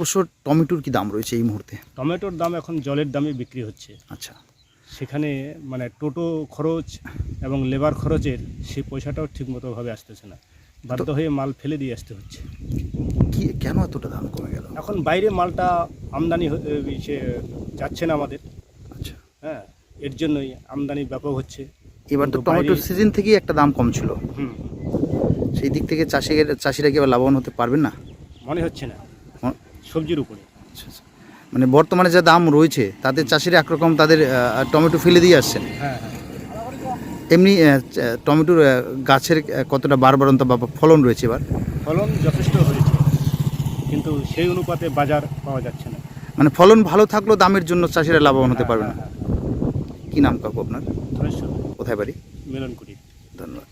বছর টমেটোর কি দাম রয়েছে এই মুহূর্তে? টমেটোর দাম এখন জলের দামে বিক্রি হচ্ছে। আচ্ছা। সেখানে মানে টোটো খরচ এবং লেবার খরচের সেই পয়সাটাও ঠিকমতোভাবে আসতেছে না। বাধ্য হয়ে মাল ফেলে দিয়ে আসতে হচ্ছে। কি কেন এতটা দাম কমে গেল? এখন বাইরে মালটা আমদানি সে যাচ্ছে না আমাদের। আচ্ছা। হ্যাঁ এর জন্যই আমদানি ব্যাপক হচ্ছে। এবার তো টমেটোর সিজন থেকেই একটা দাম কম ছিল। হুম। সেই দিক থেকে চাষির চাষিরা কি আবার লাভবান হতে পারবেন না? মনে হচ্ছে না। সবজির উপরে। আচ্ছা আচ্ছা। মানে বর্তমানে যা দাম রয়েছে তাতে চাষিরা একরকম তাদের টমেটো ফেলে দিয়ে আসছেন। হ্যাঁ হ্যাঁ। এমনি টমেটোর গাছের কতটা বারবারন্ত বা ফলন রয়েছে এবার? ফলন যথেষ্ট হয়েছে কিন্তু সেই অনুপাতে বাজার পাওয়া যাচ্ছে না। মানে ফলন ভালো থাকলেও দামের জন্য চাষিরা লাভবান হতে পারবে না। হ্যাঁ, কি নাম কাকু আপনার? কোথায় বাড়ি? মিলন করি ধন্যবাদ।